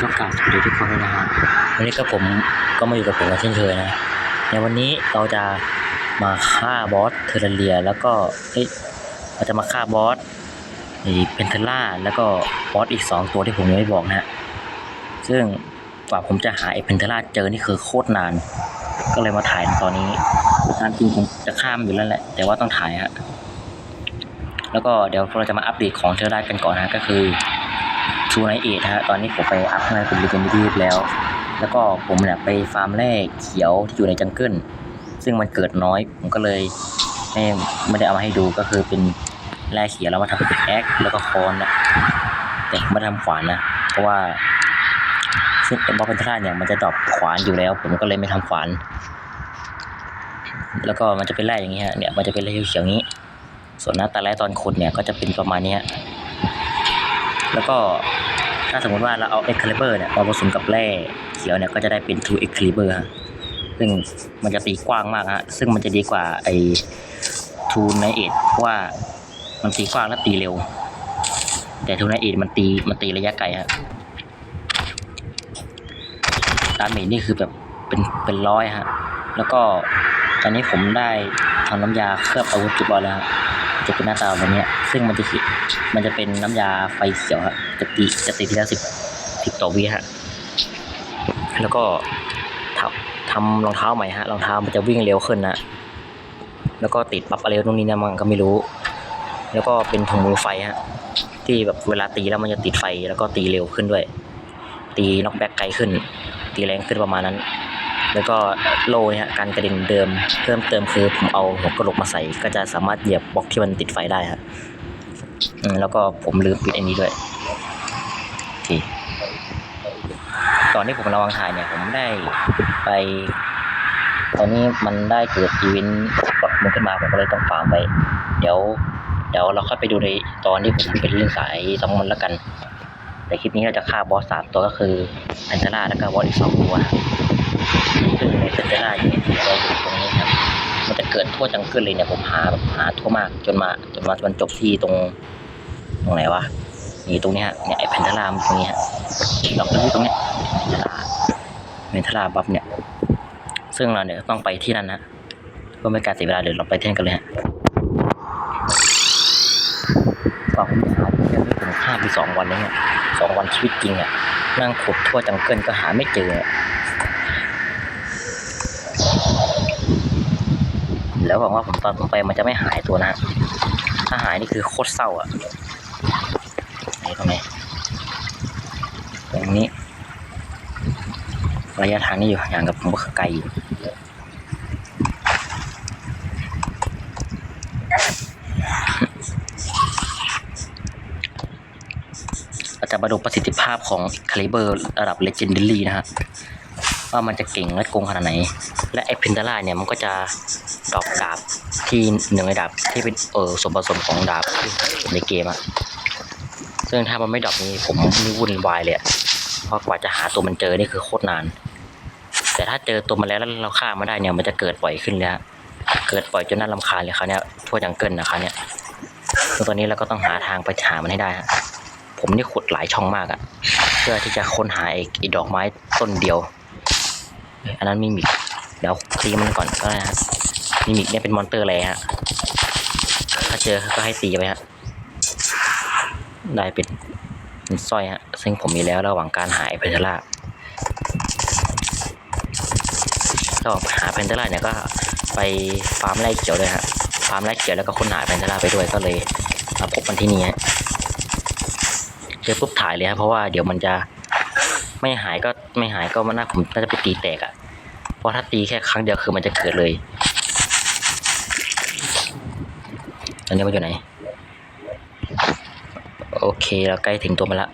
ก็กล่าวสวัสดีทุกคนด้วยนะฮะวันนี้ก็ผมก็มาอยู่กับผมกันเช่นเคยนะในวันนี้เราจะมาฆ่าบอสเทอร์เรียแล้วก็เอ้ยเราจะมาฆ่าบอสไอ้เพนเทล่าแล้วก็บอสอีกสองตัวที่ผมยังไม่บอกนะฮะซึ่งกว่าผมจะหาไอ้เพนเทล่าเจอนี่คือโคตรนาน ก็เลยมาถ่ายตอนนี้นานจริงผมจะข้ามอยู่แล้วแหละ แต่ว่าต้องถ่ายฮะแล้วก็เดี๋ยวเราจะมาอัปเดตของเทอร์ได้กันก่อนนะก็คือ ทูไนเอทฮะตอนนี้ผมไปอัพให้เป็นรีเจนดีแล้ว แล้วก็ผมเนี่ยไปฟาร์มแร่เขียวที่อยู่ในจังเกิลซึ่งมันเกิดน้อยผมก็เลยไม่ไม่ได้เอามาให้ดูก็คือเป็นแร่เขียวแล้วมาทำเป็นแอคแล้วก็คอนนะแต่ไม่ทำขวานนะ เพราะว่าซึ่งบอสเป็นท่าเนี่ยมันจะดรอปขวานอยู่แล้ว ผมก็เลยไม่ทำขวาน แล้วก็มันจะเป็นแร่อย่างเงี้ยเนี่ยมันจะเป็นแร่เขียวๆอย่างนี้ ส่วนหน้าตาแรกตอนขุดเนี่ยก็จะเป็นประมาณเนี้ย แล้วก็ถ้าสมมติว่าเราเอา Excalibur เนี่ยมาผสมกับแร่เขียวเนี่ยก็จะได้เป็น True Excalibur ฮะซึ่งมันจะตีกว้างมากฮะซึ่งมันจะดีกว่าไอ้ True Night Edge เพราะว่ามันตีกว้างและตีเร็ว แต่ True Night Edge มันตีมันตีระยะไกลฮะดาเมจนี่คือแบบเป็นเป็นร้อยฮะแล้วก็ตอนนี้ผมได้ทำน้ำยาเคลือบอาวุธจุบอลแล้วฮะ จะเป็นหน้าตาแบบนี้ซึ่งมันจะขีมันจะเป็นน้ำยาไฟเขียวฮะจะตีจะตีทีละสิบสิบต่อวิฮะแล้วก็ทำทำรองเท้าใหม่ฮะรองเท้ามันจะวิ่งเร็วขึ้นนะแล้วก็ติดบัฟอะไรตรงนี้นะมันก็ไม่รู้ แล้วก็เป็นถุงมือไฟฮะที่แบบเวลาตีแล้วมันจะติดไฟแล้วก็ตีเร็วขึ้นด้วย ตีน็อกแบ็กไกลขึ้น ตีแรงขึ้นประมาณนั้น แล้วก็โล่เนี่ยฮะการกระเด็นเดิมเพิ่มเติมคือผมเอาหัวกระโหลกมาใส่ ก็จะสามารถเหยียบบล็อกที่มันติดไฟได้ฮะอืมแล้วก็ผมลืมปิดอันนี้ด้วยโอเคตอนที่ผมระวังถ่ายเนี่ยผมได้ไป ตอนนี้มันได้เกิดอีเวนต์ปลดมันขึ้นมาผมก็เลยต้องฟาร์มไป เดี๋ยว เดี๋ยวเราค่อยไปดูในตอนที่ผมเป็นเรื่องสายสองมันแล้วกัน แต่คลิปนี้เราจะฆ่าบอสสามตัวก็คือแอนเทล่าแล้วก็บอสอีกสองตัว ซึ่งในเซนเตอร์ได้เนี่ยเราอยู่ตรงนี้ครับ มันจะเกิดทั่วจังเกิลเลยเนี่ยผมหาแบบหาทั่วมากจนมาจนมาจนจบที่ตรงตรงไหนวะนี่ตรงนี้ฮะเนี่ยไอแพนทารามตรงนี้ฮะเราก็ที่ตรงเนี้ยแพนทาราแพนทาราบัฟเนี่ย ซึ่งเราเนี่ยต้องไปที่นั่นนะเพื่อไม่การเสียเวลาเดี๋ยวเราไปเที่นั่นกันเลยฮะกว่าผมจะหาเจอนี่ผมข้ามไปสองวันแล้วเนี่ยสองวันชีวิตจริงอะนั่งขุดทั่วจังเกิลก็หาไม่เจออะ แล้ว หวังว่าผมตอนผมไปมันจะไม่หายตัวนะถ้าหายนี่คือโคตรเศร้าอะไหนตรงไหนตรงนี้ ระยะทางนี่อยู่ห่างกับผมก็ไกลอยู่เราจะมาดูประสิทธิภาพของคาลิเบอร์ระดับ Legendary นะฮะ ว่ามันจะเก่งและโกงขนาดไหน และไอ้เพนดาร่าเนี่ยมันก็จะดอปดาบที่หนึ่งในดาบที่เป็นเออส่วนผสมของดาบในเกมอะซึ่งถ้ามันไม่ดอปนี้ผมนี่วุ่นวายเลยเพราะกว่าจะหาตัวมันเจอนี่คือโคตรนาน แต่ถ้าเจอตัวมันแล้วแล้วเราฆ่ามันได้เนี่ยมันจะเกิดบ่อยขึ้นเลยฮะเกิดบ่อยจนน่ารำคาญเลยคราวเนี้ยทั่วจังเกิลนะคะเนี่ยตอนนี้เราก็ต้องหาทางไปหามันให้ได้ฮะผมนี่ขุดหลายช่องมากอะเพื่อที่จะค้นหาไอ้ดอกไม้ต้นเดียว อันนั้นมิมิกเดี๋ยวตีมันก่อนก็ได้ฮะมิมิกเนี่ยเป็นมอนเตอร์อะไรฮะถ้าเจอก็ให้ตีไปฮะได้เป็นสร้อยฮะซึ่งผมมีแล้วระหว่างการหาไอ้เพนเทล่าระหว่างหาเพนเทล่าเนี่ยก็ไปฟาร์มไร่เขียวเลยฮะฟาร์มไร่เขียวแล้วก็ค้นหาเพนเทล่าไปด้วยก็เลยมาพบมันที่นี่ฮะเจอปุ๊บถ่ายเลยฮะเพราะว่าเดี๋ยวมันจะ ไม่หายก็ไม่หายก็มันน่าผมน่าจะไปตีแตกอะ่ะ เพราะถ้าตีแค่ครั้งเดียวคือมันจะเกิดเลยตอนนี้มันอยู่ไหน โอเคเราใกล้ถึงตัวมันละ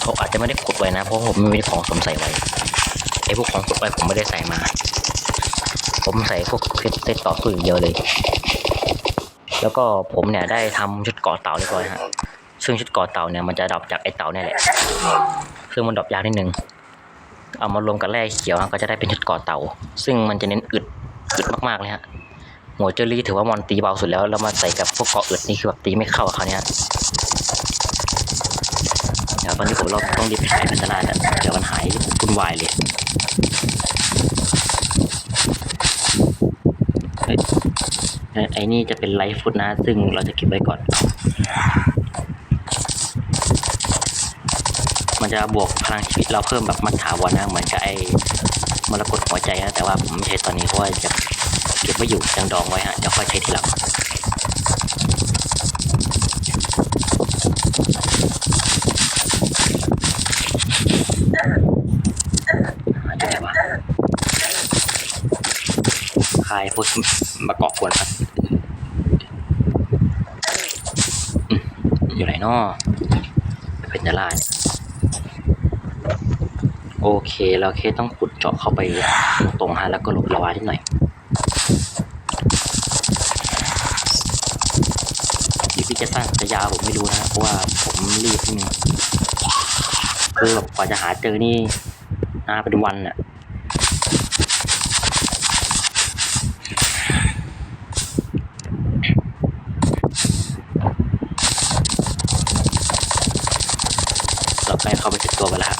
เขาอาจจะไม่ได้ขุดไว้นะ เพราะผมไม่มีของสมใส่ไว้ไอ้พวกของขุดไว้ผมไม่ได้ใส่มา ผมใส่พวกเพชรเต้ต่อสู้อย่างเดียวเลย แล้วก็ผมเนี่ยได้ทำชุดเกาะเต่าเรียบร้อยฮะ ซึ่งชุดเกอเต่าเนี่ยมันจะดรอปจากไอเต่าเนี่ยแหละซึ่งมันดรอปยากนิดนึงเอามารวมกับแร่เขียวก็จะได้เป็นชุดเกอเต่า ซึ่งมันจะเน้นอึดอึดมากๆเลยฮะหัวเจอรี่ถือว่ามอนตีเบาสุดแล้วแล้วมาใส่กับพวกเกาะอึดนี่คือแบบตีไม่เข้ากับเขาเนี่ยครับตอนนี้ผมเราต้องรีบหายพัฒนาแล้วเดี๋ยวมันหายวุ่นวายเลยเฮ้ยไอ้ไอ้นี่จะเป็นไลฟ์ฟุตนะ ซึ่งเราจะเก็บไว้ก่อน มันจะบวกพลังชีวิตเราเพิ่มแบบมันถาวรนะ เหมือนกับไอ้มรกตหัวใจนะ แต่ว่าผมไม่ใช้ตอนนี้เพราะว่าจะเก็บไว้อยู่ยังดองไว้ฮะเดี๋ยวค่อยใช้ทีหลังหาได้ไหนวะคายพวกมาเกาะกวนครับอยู่ไหนนาะเป็นจะลาด โอเคเราแค่ต้องขุดเจาะเข้าไปตรงๆฮะแล้วก็หลบระวานิดหน่อยอีพีจะสั้นจะยาวผมไม่รู้นะเพราะว่าผมรีบนิดนึงคือแบบกว่าจะหาเจอนี่นาเป็นวันน่ะเราใกล้เข้าไปถึงตัวไปแล้วฮะ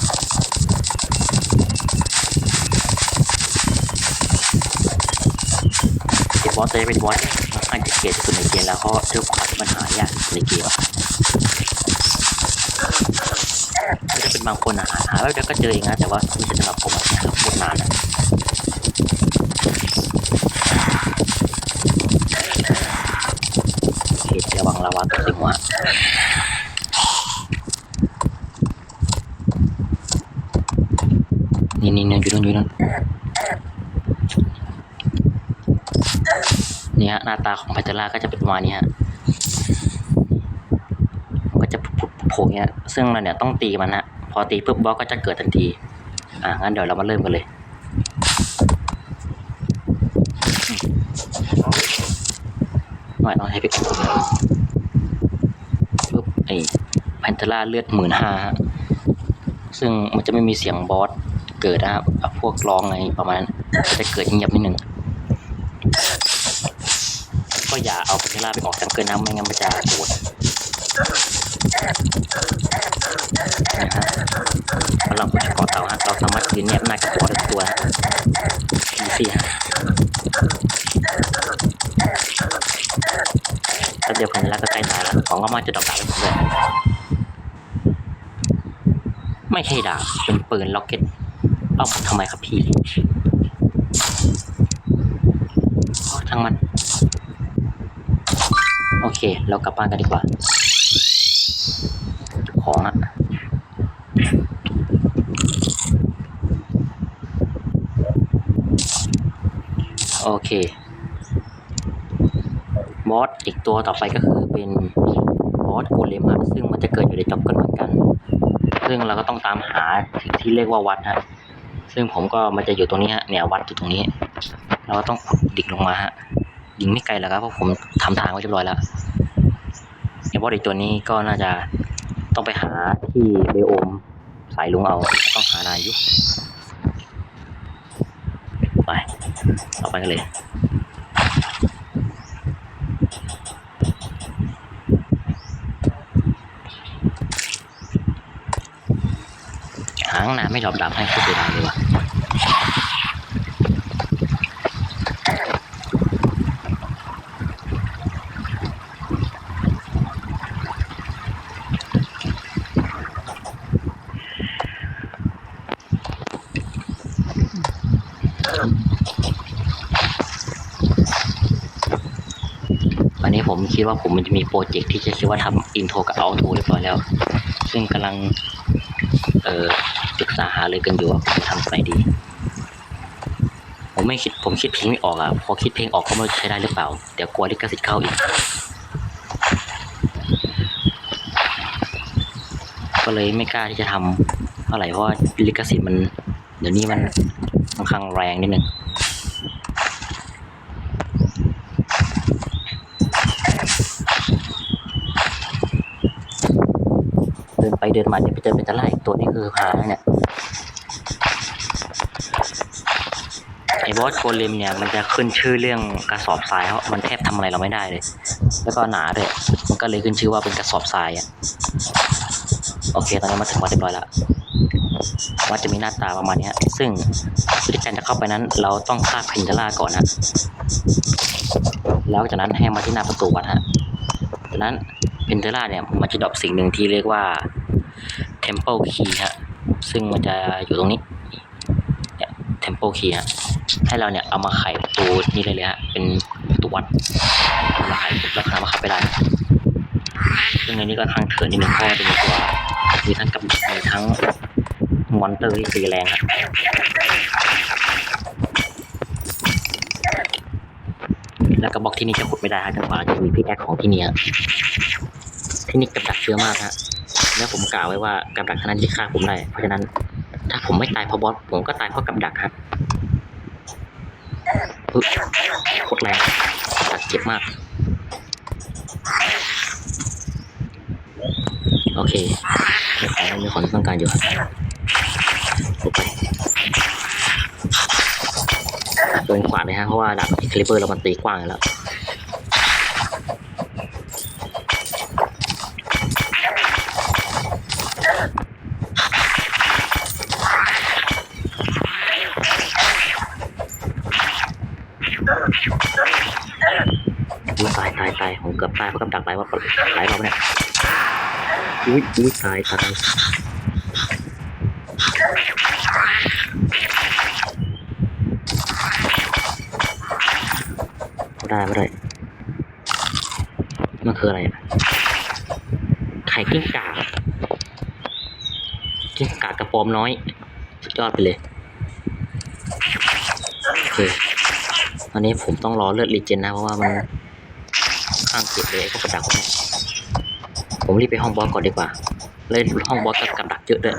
เกมบ อสจะเป็นบอสค่อนจะเกลียดที่สุดในเกมแล้วเพราะด้วยความที่มันหายากในเกมจะเป็นบางคนอะหาหาแล้วก็เจอเองนะแต่ว่าไม่ใช่สำหรับผมอะหาโคตรนานอะโอเคระวังระวังตัวสิหัวะนี่นี่อยู่นู่นอยู่นู่น เน้าตาของไพเทล่าก็จะเป็นประมาณนี้ฮะก็จะผุดโผล่เงี้ย ซึ่งเราเนี่ยต้องตีมันฮะพอตีปุ๊บบล็อกก็จะเกิดทันที อ่างั้นเดี๋ยวเรามาเริ่มกันเลยหน่อยต้องให้ไปกดปุ๊บไอ้แพนเทล่าเลือดหมื่นห้าซึ่งมันจะไม่มีเสียงบอสเกิดนะครับพวกร้องไงประมาณนั้นจะเกิดเงียบนิดนึง ก็อย่า เอาพัชราไปออกจังเกินนะไม่งั้นมันจะปวดนะฮะพลังพุทธกรเตาฮะเราสามารถยืนแนบหน้ากับหัวได้ตัวอีซี่ฮะแป๊บเดียวพันละก็ใกล้ตายแล้วของก็มาจะดอกดาบไปผมเลยไม่ใช่ดาบเป็นปืนล็อกเก็ตเอามาทำไมครับพี่อ๋อช่างมัน เคเรากลับบ้านกันดีกว่า ของอะโอเคบอสอีกตัวต่อไปก็คือเป็นบอสโกเลมอะซึ่งมันจะเกิดอยู่ในจ็อบกันเหมือนกัน ซึ่งเราก็ต้องตามหาสิ่งที่เรียกว่าวัดฮะซึ่งผมก็มันจะอยู่ตรงนี้ฮะเนี่ยวัดอยู่ตรงนี้ เราก็ต้องดิ่งลงมาฮะยิงไม่ไกลแล้วครับเพราะผมทำทางไว้เรียบร้อยแล้ว ไอ้บอสอีกตัวนี้ก็น่าจะต้องไปหาที่เบโอมสายลุงเอา ต้องหานานอยู่ไปต่อไปกันเลยหางน้ำไม่ยอมดับให้ผู้เสียดายเลยว่ะ คิดว่าผมมันจะมีโปรเจกต์ที่จะคิดว่าทำอินโทรกับเอาโทรเรียบร้อยแล้ว ซึ่งกำลังเอ่อปรึกษาหาเลยกันอยู่ว่าผมทำอะไรดี ผมไม่คิดผมคิดเพลงไม่ออกอะพอคิดเพลงออกก็ไม่รู้จะใช้ได้หรือเปล่า เดี๋ยวกลัวลิขสิทธิ์เข้าอีก ก็เลยไม่กล้าที่จะทำเท่าไหร่เพราะว่าลิขสิทธิ์มัน เดี๋ยวนี้มันค่อนข้างแรงนิดนึง ดินไปเดินมาเดี๋ยไปเจอเป็นตะไลตัวนี้คือหาเนี่ยไอ้บอสโกเลมเนี่ยมันจะขึ้นชื่อเรื่องกระสอบทรายเพราะมันแทบทำอะไรเราไม่ได้เลย แล้วก็หนาด้วยมันก็เลยขึ้นชื่อว่าเป็นกระสอบทรายอะโอเค ตอนนี้มาถึงวัดเรียบร้อยแล้ววัดจะมีหน้าตาประมาณนี้ซึ่งวิธีการจะเข้าไปนั้น เราต้องฆ่าพินทล่าก่อนฮะแล้วจากนั้นให้มาที่หน้าประตูวัดฮะจากนั้น พินทล่าเนี่ยมันจะดรอปสิ่งหนึ่งที่เรียกว่า Temple Key ฮะซึ่งมันจะอยู่ตรงนี้เนี่ย Temple Key ฮะให้เราเนี่ยเอามาไขประตูนี่เลยเลยฮะเป็นประตูวัดเอาไขแล้วสามารถเข้าไปได้ซึ่งในนี้ก็ค่อนข้างเถื่อนนิดนึงเพราะว่าจะมีตัวมีทั้งกับมีทั้งมอนเตอร์ที่ตีแรงครับแล้วก็บล็อกที่นี่จะขุดไม่ได้ฮะจนกว่าจะมีพิกแอคของที่นี่ ที่นี่กับดักเยอะมากฮะแล้วผมกล่าวไว้ว่ากับดักเท่านั้นที่ฆ่าผมได้เพราะฉะนั้น ถ้าผมไม่ตายเพราะบอสผมก็ตายเพราะกับดักครับโคตรแรงกับดักเจ็บมาก โอเคมีของมีของต้องการอยู่ครับโดนขวาดเลยฮะเพราะว่าดาบคลิปเปอร์เรามันตีกว้างแล้ว อุ๊ยตายตายตายผมเกือบตายเพราะกับดักหลายว่าหลายรอบแล้วเนี่ยอุ้ยอุ้ยตายตายไม่ได้ไม่ได้มันคืออะไรอะไข่กิ้งก่ากิ้งก่ากระปอมน้อย สุดยอดไปเลยโอเคตอนนี้ผมต้องรอเลือดรีเจนนะ เพราะว่ามัน ข้างเก็บเลยไอ้พวกกับดักพวกนี้ผมรีบไปห้องบอสก่อนดีกว่า เลยห้องบอสกับกับดักเยอะด้วย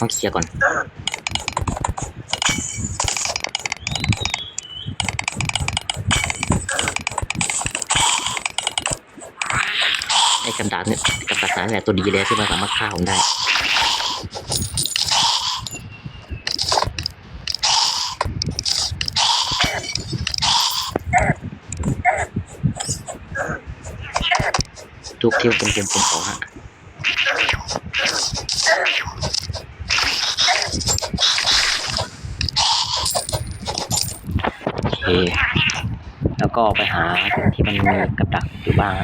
ต้องเคลียร์ก่อนไอ้กับดักเนี่ยกับดักนั้นแหละตัวดีเลยที่มันสามารถฆ่าผมได้ ทุกที่เป็นเกมผมขอฮะโอเค แล้วก็ไปหาสิ่งที่มันมีกับดักอยู่บ้าง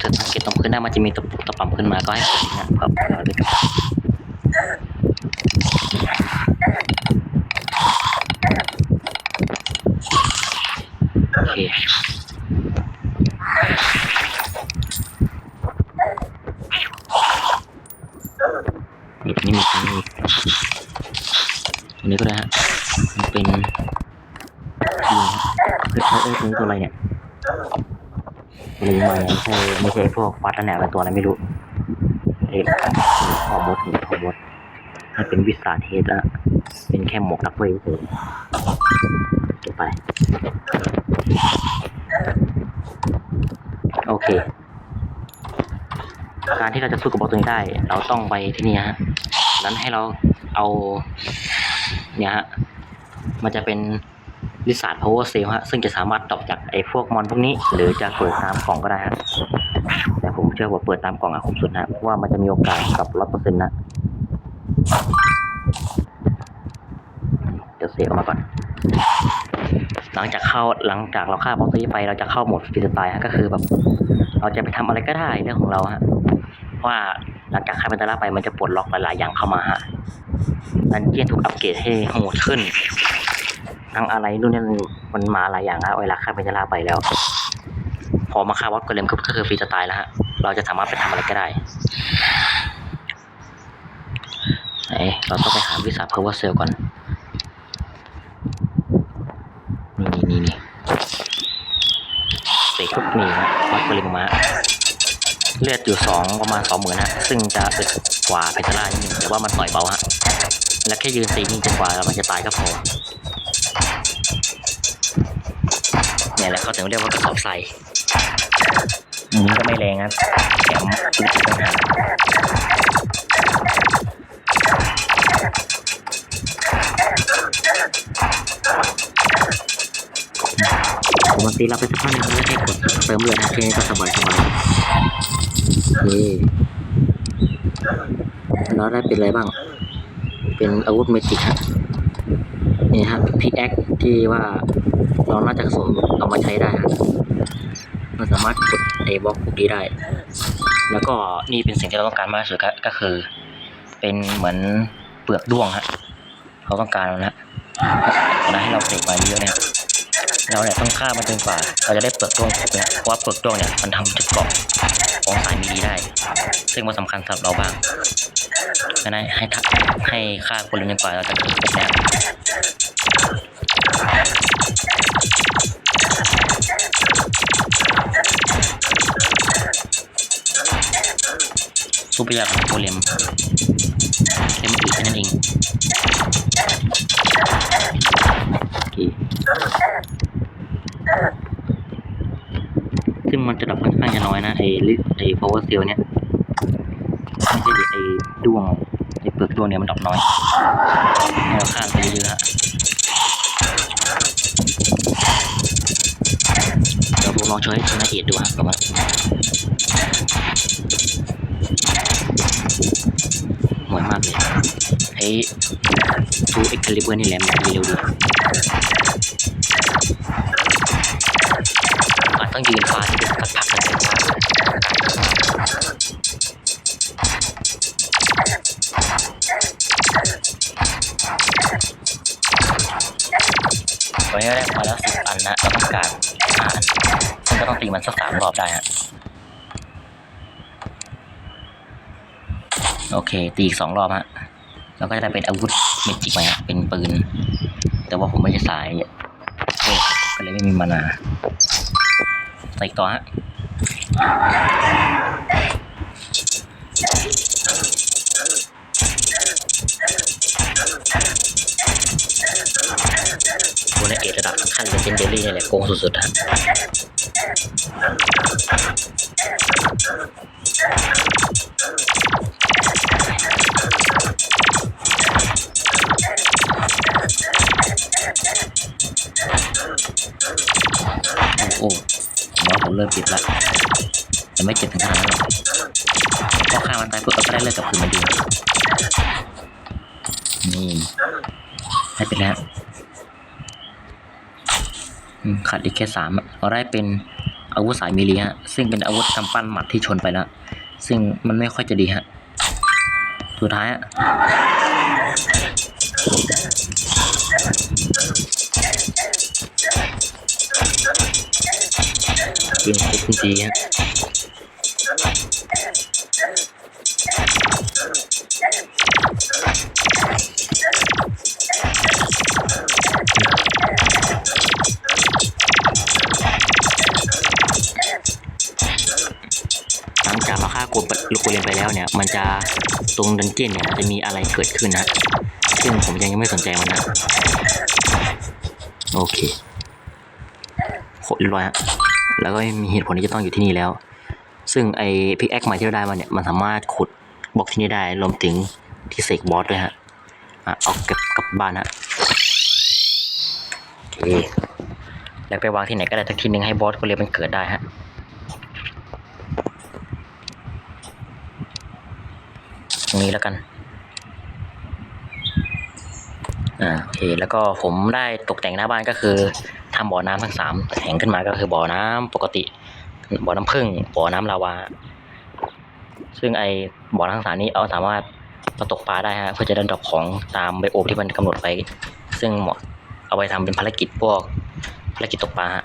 ถ้าสังเกตตรงพื้นหน้ามันจะมีตะปุกตะป่ำขึ้นมาก็ให้กดนะเพื่อเพื่อเราได้กับดักโอเค นี่นี่มีนี่มีอันนี้ก็ได้ฮะ มันเป็นยิงเฮ้ยเฮ้ยเฮ้ยตัวนี้ตัวอะไรเนี่ย ตัวอะไรยิงมาเนี่ใช่ไม่ใช่พวกฟัดแล้วเนี่ยเป็นตัวอะไรไม่รู้เอ้ยหอมดหรือหมดให้เป็นวิสาเทสอะเป็นแค่หมวกนักเวทเฉยเก็บไป โอเค การที่เราจะสู้กับบอสตัวนี้ได้ เราต้องไปที่นี่ฮะนั้นให้เราเอา เนี่ยฮะ มันจะเป็น ลิสาร์ดพาวเวอร์เซลฮะซึ่งจะสามารถตอบจากไอ้พวกมอนพวกนี้ หรือจะเปิดตามกล่องก็ได้ฮะแต่ผมเชื่อว่าเปิดตามกล่องอะคุ้มสุดฮะเพราะว่ามันจะมีโอกาสกับร้อยเปอร์เซ็นต์นะเดี๋ยวเซฟออกมาก่อนหลังจากเข้าหลังจากเราฆ่าบอสตี้ไปเราจะเข้าโหมดฟรีสไตล์ฮะก็คือแบบเราจะไปทำอะไรก็ได้เรื่องของเราฮะเพราะว่าหลังจากฆ่าเป็นตาล่าไปมันจะปลดล็อกหลายๆอย่างเข้ามาฮะดันเจียนถูกอัปเกรดให้โหดขึ้น ทั้งอะไรนู่นนี่มันมาหลายอย่างฮะเวลาฆ่าเป็นตาล่าไปแล้ว พอมาฆ่าบอสกเลมก็คือฟรีสไตล์แล้วฮะเราจะสามารถไปทำอะไรก็ได้ไหนเราต้องไปหาวิสาเพอร์วเซลก่อนนี่นี่นี่นี่เสกทุกนี่นะวัดปริมาเลือดอยู่สองประมาณสองหมื่นฮะซึ่งจะอึดกว่าเพชรล่านิดนึงแต่ว่ามันต่อยเบาฮะและแค่ยืนตีนี่จนกว่ามันจะตายก็พอ เนี่ยแหละเขาถึงเรียกว่ากระสอบทรายอืมก็ไม่แรงนะแถมอึดอีกต่างหากผมมันตีเราไปสักพักหนึงแล้วแค่กดเติมเลือดนะแค่นี้ก็สบายสบายนี่แล้วได้เป็นอะไรบ้าง เป็นอาวุธเมจิกฮะนี่ฮะพิกแอคที่ว่า เราน่าจะสมเอามาใช้ได้ฮะมันสามารถกดไอ้บล็อกพวกนี้ได้ แล้วก็นี่เป็นสิ่งที่เราต้องการมากที่สุดก็คือ เป็นเหมือนเปลือกด้วงฮะเราต้องการมันะนะให้เราเสกมาเยอะเนี่ยเราเนี่ยต้องฆ่ามันจนกว่า เราจะได้เปลือกด้วงครบเนี่ยเพราะว่าเปลือกด้วงเนี่ยมันทำจุดเกาะของสายมีดีได้ ซึ่งมันสำคัญสำหรับเราบ้างดังนั้นให้ทให้ฆ่าคนเร็วจนกว่าเราจะถึงครบเนี่ย ซูเปยาของโกเลมเลมอีกแค่นั้นเองซึ่งมันจะดับค่อนข้างจะน้อยนะ ไอ้ลิไอ้ power cell เนี่ยไม่ใช่ไอ้ด้วงไอ้เปลือกด้วงเนี่ยมันดับน้อยให้เราข้ามไปเยอะ ลองโชว์ให้ทีละเอียดดูฮะกับแบบว่าหมวยมากเลยไอ้ทูเอ็กคาลิเบอร์นี่แหลมแบบเร็วดีอาจต้องยืนฟาดสักพักหนึ่งเพราะว่าวันนี้ได้มาแล้วสิบอันนะเราต้องการห้าน ต้องตีมันสักสามรอบได้ฮะโอเค ตีอีกสองรอบฮะแล้วก็จะได้เป็นอาวุธเมจิกมาฮะเป็นปืน แต่ว่าผมไม่ใช่สายก็เลยไม่มีมานาใส่อีกต่อฮะตัวในเอ็ดระดับขั้นเลเจนเดอรี่นี่แหละโกงสุดๆฮะ โอ้หมว่าผมเริ่มติดละแต่ไม่เจ็บถึงขนาดนั้นหรอกพอฆ่ามันตายปุ๊บเราก็ได้เลิกกับคืนมันดีนี่ได้ไปแล้วขาดอีกแค่สามเราได้เป็น อาวุธสายมิลีฮะซึ่งเป็นอาวุธกำปั้นหมัดที่ชนไปแล้ว ซึ่งมันไม่ค่อยจะดีฮะสุดท้ายฮะเป็นครบทุกทีฮะ งจากเราฆ่าโกลลูกโกเลไปแล้วเนี่ย มันจะตรงดันเจี้ยนเนี่ยจะมีอะไรเกิดขึ้นนะ ซึ่งผมยังไม่สนใจมันนะ โอเคโคตรร้อยฮะแล้วก็มีเหตุผลที่จะต้องอยู่ที่นี่แล้ว ซึ่งไอพิกแอคใหม่ที่เราได้มาเนี่ยมันสามารถขุดบล็อกที่นี่ได้รวมถึงที่เสกบอสด้วยฮะอะเอาเก็บกลับบ้านฮะโอเคแล้วไปวางที่ไหนก็ได้ทักทีหนึ่งให้บอสก็เลยมันเกิดได้ฮะ รงนี้แล้วกัน อ่าโอเคแล้วก็ผมได้ตกแต่งหน้าบ้านก็คือทำบ่อน้ำทั้งสามแห่งขึ้นมาก็คือบ่อน้ำปกติ บ่อน้ำผึ้งบ่อน้ำลาวา ซึ่งไอบ่อน้ำทั้งสามนี้เอาสามารถมาตกปลาได้ฮะเพื่อจะได้ดอปของตามไบโอมที่มันกำหนดไว้ ซึ่งเหมาะเอาไปทำเป็นภารกิจพวกภารกิจตกปลาฮะ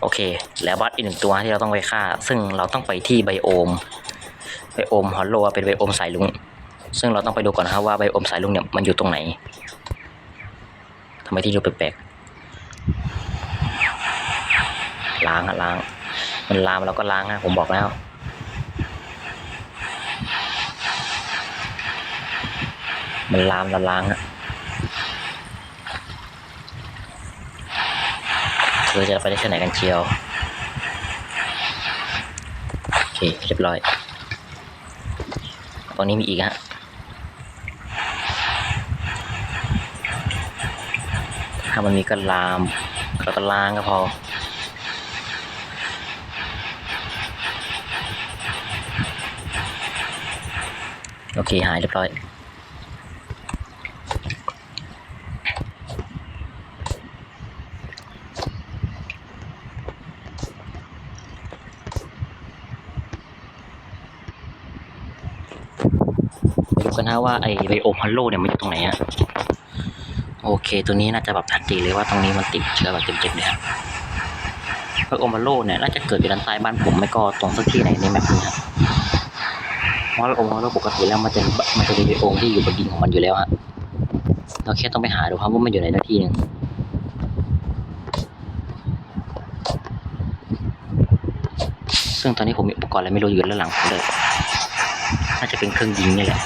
โอเค แล้วบัสอีกหนึ่งตัวที่เราต้องไปฆ่า ซึ่งเราต้องไปที่ไบโอม ไบโอมฮอลโลเป็นไบโอมสายลุง ซึ่งเราต้องไปดูก่อนนะว่าไบโอมสายลุงเนี่ยมันอยู่ตรงไหนทำไมที่ดูแปลกๆล้างอะล้าง มันลามเราก็ล้างอะผมบอกแล้วมันลามเราล้างอะเธอจะไปได้แค่ไหนกันเชียว โอเค เรียบร้อย ฝั่งนี้มีอีกฮะถ้ามันมีก็ลามกราก็ล้างก็พอโอเค หายเรียบร้อย นะว่าไอไบโอมฮัลโลเนี่ยมันอยู่ตรงไหนอะโอเค ตัวนี้น่าจะแบบชัดเจนเลยว่าตรงนี้มันติดเชื้อแบบเต็มๆเลยครับไบโอมฮัลโลเนี่ยน่าจะเกิดอยู่ด้านใต้บ้านผมไม่ก็ตรงสักที่ไหนในแมปนี้ครับเพราะไบโอมฮัลโลปกติแล้วมันจะมันจะมีไบโอมที่อยู่บนดินของมันอยู่แล้วฮะเราแค่ต้องไปหาดูครับว่ามันอยู่ไหนที่นึงซึ่งตอนนี้ผมมีอุปกรณ์อะไรไม่รู้อยู่ด้านหลังผมเลยน่าจะเป็นเครื่องยิงนี่แหละ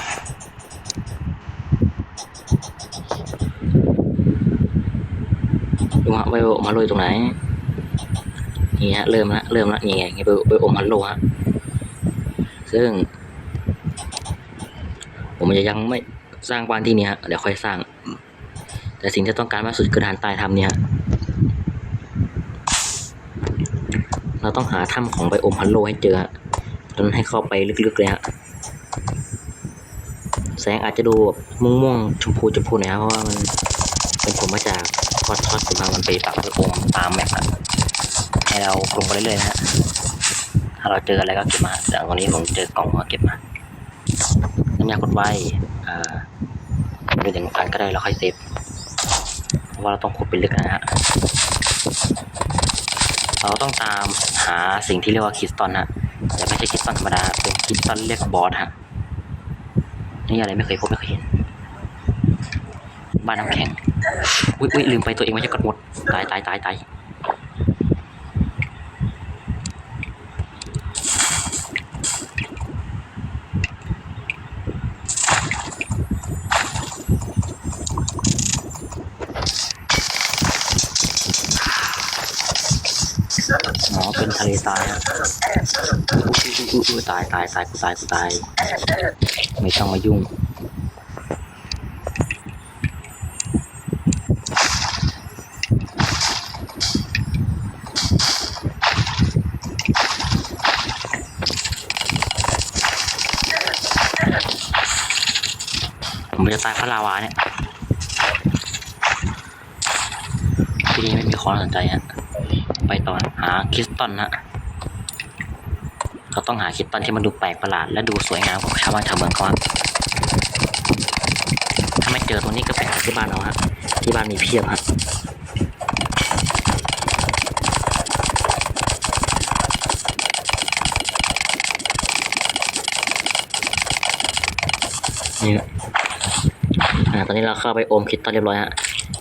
ฮะไปโอมาโรยตรงไหนนี่ฮะเริ่มละเริ่มละนี่ไงไปไปอมาโรฮะซึ่ง ผมจะยังไม่สร้างบ้านที่นี่ฮะเดี๋ยวค่อยสร้าง แต่สิ่งที่ต้องการมากสุดคือฐานใต้ถ้ำเนี่ยเราต้องหาถ้ำของไบโอมฮัลโลให้เจอจนให้เข้าไปลึกๆเลยฮะแสงอาจจะดูแบบม่วงๆชมพูชมพูหน่อยครับเพราะว่ามันเป็นผมมาจาก คอร์ทอสมามันไปปักไปโอมตามแมปอะให้เราลงไปเรื่อยๆนะฮะถ้าเราเจออะไรก็เก็บมาแต่วันนี้ผมเจอกล่องก็เก็บมาน้ำยากดไว้อ่าเป็นอย่างนั้นก็ได้เราค่อยเซฟเพราะว่าเราต้องขุดไปลึกนะฮะเราต้องตามหาสิ่งที่เรียกว่าคิสตัลฮะแต่ไม่ใช่คิสตัลธรรมดาเป็นคิสตัลเรียกบอสฮะนี่อะไรไม่เคยพบไม่เคยเห็นบ้านน้ำแข็ง อุ้ยอุ้ยลืมไปตัวเองไม่ใช่กดหมด ตายตายตายตายอ๋อเป็นทะเลทรายอะอุ้ยอุ้ยอุ้ยอุ้ยตายตายตายกูตายกูตาย ไม่ต้องมายุ่ง ตายเพราะลาวาเนี่ยที่นี่ไม่มีของน่าสนใจฮะไปต่อหาคริสตัลฮะเราต้องหาคริสตัลที่มันดูแปลกประหลาดและดูสวยงามของชาวบ้านชาวเมืองเขาฮะถ้าไม่เจอตรงนี้ก็ไปหาที่บ้านเราฮะที่บ้านมีเพียบฮะนี่ฮะ อ่าตอนนี้เราเข้าไปโอมคริสตัลเรียบร้อยฮะ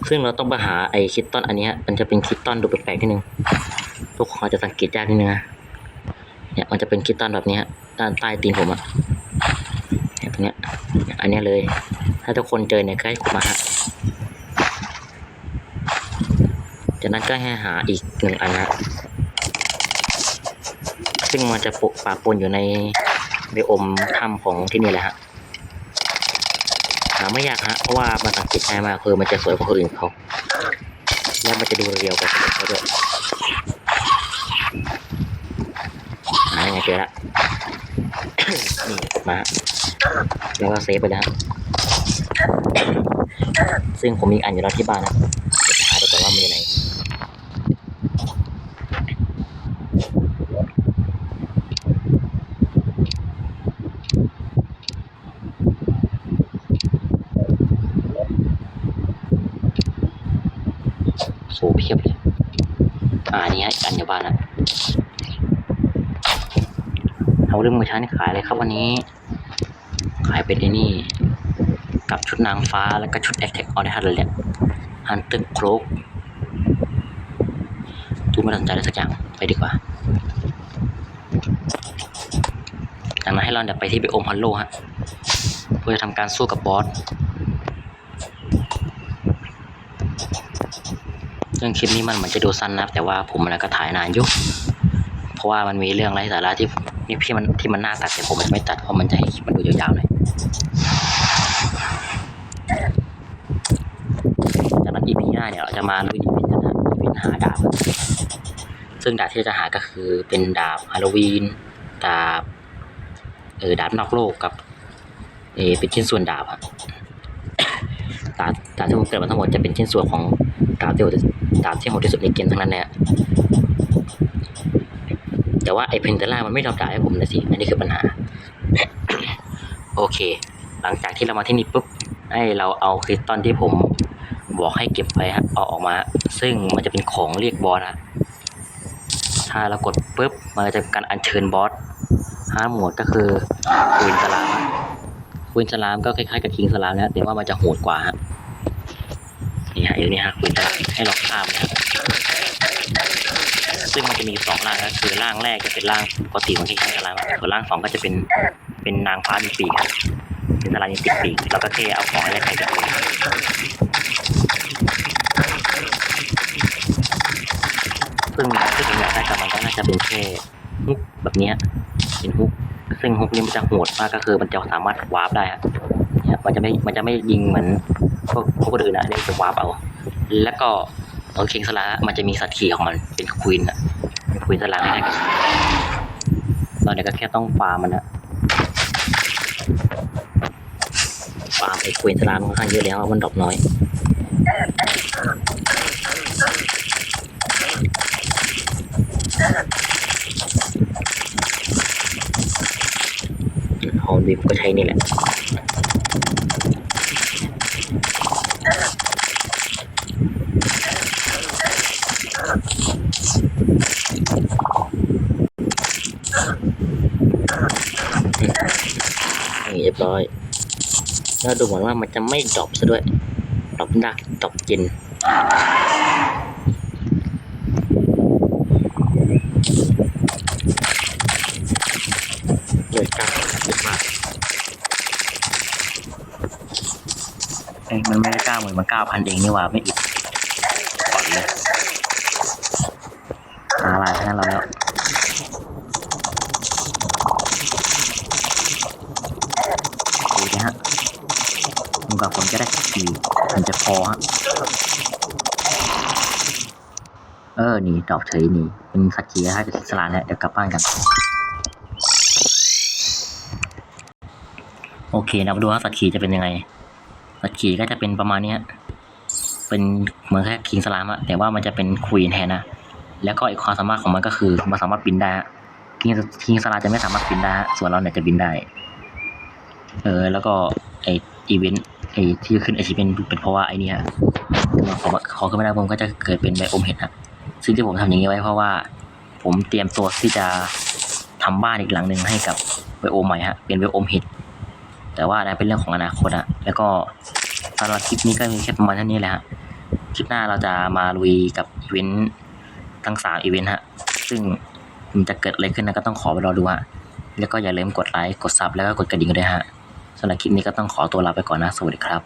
ซึ่งเราต้องไปหาไอ้คริสตัลอันนี้ฮะมันจะเป็นคริสตัลดูแปลกๆนิดนึงทุกคนอาจจะสังเกตยากนิดนึงนะเนี่ยมันจะเป็นคริสตัลแบบนี้ฮะด้านใต้ตีนผมอะเนี่ยตรงเนี้ยอันนี้เลย ถ้าทุกคนเจอเนี่ยก็ให้ขุดมาฮะจากนั้นก็ให้หาอีกหนึ่งอันนะฮะซึ่งมันจะปกปะปนอยู่ในไบโอมถ้ำของที่นี่แหละฮะ หาไม่ยากฮะเพราะว่ามันสังเกตง่ายมากคือมันจะสวยกว่าคนอื่นเขาแล้วมันจะดูเรียวกว่าคนอื่นเขาด้วยหายังไงเจอละนี่มาแล้วก็เซฟไปแล้วซึ่งผมมีอันอยู่แล้วที่บ้านนะเดี๋ยวไปหาดูก่อนว่ามันอยู่ไหน โซ เพียบเลย อ่านี่ฮะอีกอันอยู่บ้านนะเอาเรื่องมือช้านี่ขายเลยครับวันนี้ ขายเป็นไอ้นี่ กับชุดนางฟ้าแล้วก็ชุดแอคแท็กออเดฮันเลยแหละฮันตึกโครกดูไม่สนใจอะไรสักอย่าง ไปดีกว่าจากนั้นให้เราเดี๋ยวไปที่ไปโอมฮัลโลฮะเพื่อทำการสู้กับบอส ซึ่งคลิปนี้มันเหมือนจะดูสั้นนะครับ แต่ว่าผมมันก็ถ่ายนานอยู่เพราะว่ามันมีเรื่องไร้สาระที่นี่พี่มันที่มันน่าตัดแต่ผมมันจะไม่ตัดเพราะมันจะให้คลิปมันดูยาวๆหน่อยจากนั้น EP หน้าเนี่ยเราจะมาลุยอีเวนะอีเวนต์หาดาบซึ่งดาบที่จะหาก็คือเป็นดาบฮาโลวีนดาบเออดาบนอกโลกกับเออเป็นชิ้นส่วนดาบอะดาบดาบที่ผมเกิดมาทั้งหมดจะเป็นชิ้นส่วนของ ดาบที่โหดที่ดาบที่โหดที่สุดในเกมทั้งนั้นเลยอะแต่ว่าไอ้เพนเทล่ามันไม่ยอมด่าให้ผมนะสิ อันนี้คือปัญหา โอเค หลังจากที่เรามาที่นี่ปุ๊บ ให้เราเอาคริสตัลที่ผมบอกให้เก็บไว้ฮะเอาออกมา ซึ่งมันจะเป็นของเรียกบอสอะถ้าเรากดปุ๊บ มันจะเป็นการอัญเชิญบอสห้าหมวดก็คือควีนสลามควีนสลามก็คล้ายๆกับคิงสลามนะแต่ว่ามันจะโหดกว่าฮะ นี่ฮะอยู่นี่ฮะควีนสลามให้ลองข้ามนะฮะซึ่งมันจะมีสองร่างนะคือร่างแรกจะเป็นร่างปกติของคิงสลามส่วนร่างสองก็จะเป็นเป็นนางฟ้ามีปีกครับเป็นสลายมีปีกแล้วก็แค่เอาของอะไรใครจะซึ่งที่ผมอยากได้กับมันก็น่าจะเป็นแค่ฮุกแบบนี้เป็นฮุกซึ่งฮุกนี้มันจะโหดมากก็คือมันจะสามารถวาร์ปได้อะ เนี่ยมันจะไม่มันจะไม่ยิงเหมือนพวกพวกคนอื่นนะเนี่ยจะวาร์ปเอา แล้วก็ตรงคิงสลามันจะมีสัตว์ขี่ของมันเป็นควีนอะเป็นควีนสลาแรกตอนนี้ก็แค่ต้องฟาร์มมันนะฟาร์มไอ้ควีนสลามันค่อนข้างเยอะแล้วมันดรอปน้อยฮอลบิมก็ใช้นี่แหละ บร้อย แล้วดูเหมือนว่ามันจะไม่ดรอปซะด้วยดรอปดักดรอปกินเลยกล้าเยอะมากเอ้ยมันไม่ได้เก้าหมื่นมันเก้าพันเองนี่หว่าไม่อิดก่อนเลยหาอะไรให้เราแล้วดูนะฮะมึงกับคนก็ได้สักทีมันจะพอฮะ เออ นีดอกเฉยนี่เป็นสักีให้เป็นสลานเนี่ยเดี๋ยวกลับบ้านกัน โอเคนะมาดูว่าสัตว์ขี่จะเป็นยังไง สัตว์ขี่ก็จะเป็นประมาณเนี้ยเป็นเหมือนแค่คิงสลามอะแต่ว่ามันจะเป็นควีนแทนนะแล้วก็อีกความสามารถของมันก็คือมันสามารถบินได้คิงคิงสลามจะไม่สามารถบินได้ส่วนเราเนี่ยจะบินได้ เออ แล้วก็ไออีเวนต์ไอที่ขึ้นไอชีเป็นเป็นเพราะว่าไอเนี้ยขอขอขึ้นไม่ได้ผมก็จะเกิดเป็นไบโอมเห็ดนะ ซึ่งที่ผมทำอย่างนี้ไว้เพราะว่า ผมเตรียมตัวที่จะทำบ้านอีกหลังหนึ่งให้กับไบโอมใหม่ฮะเป็นไบโอมเห็ดแต่ว่านะเป็นเรื่องของอนาคตอะแล้วก็สำหรับคลิปนี้ก็มีแค่ประมาณเท่านี้แหละฮะคลิปหน้าเราจะมาลุยกับอีเวนต์ทั้งสามอีเวนต์ฮะซึ่งมันจะเกิดอะไรขึ้นนะก็ต้องขอไปรอดูฮะแล้วก็อย่าลืมกดไลค์กดซับแล้วก็กดกระดิ่งด้วยฮะสำหรับคลิปนี้ก็ต้องขอตัวลาไปก่อนนะสวัสดีครับ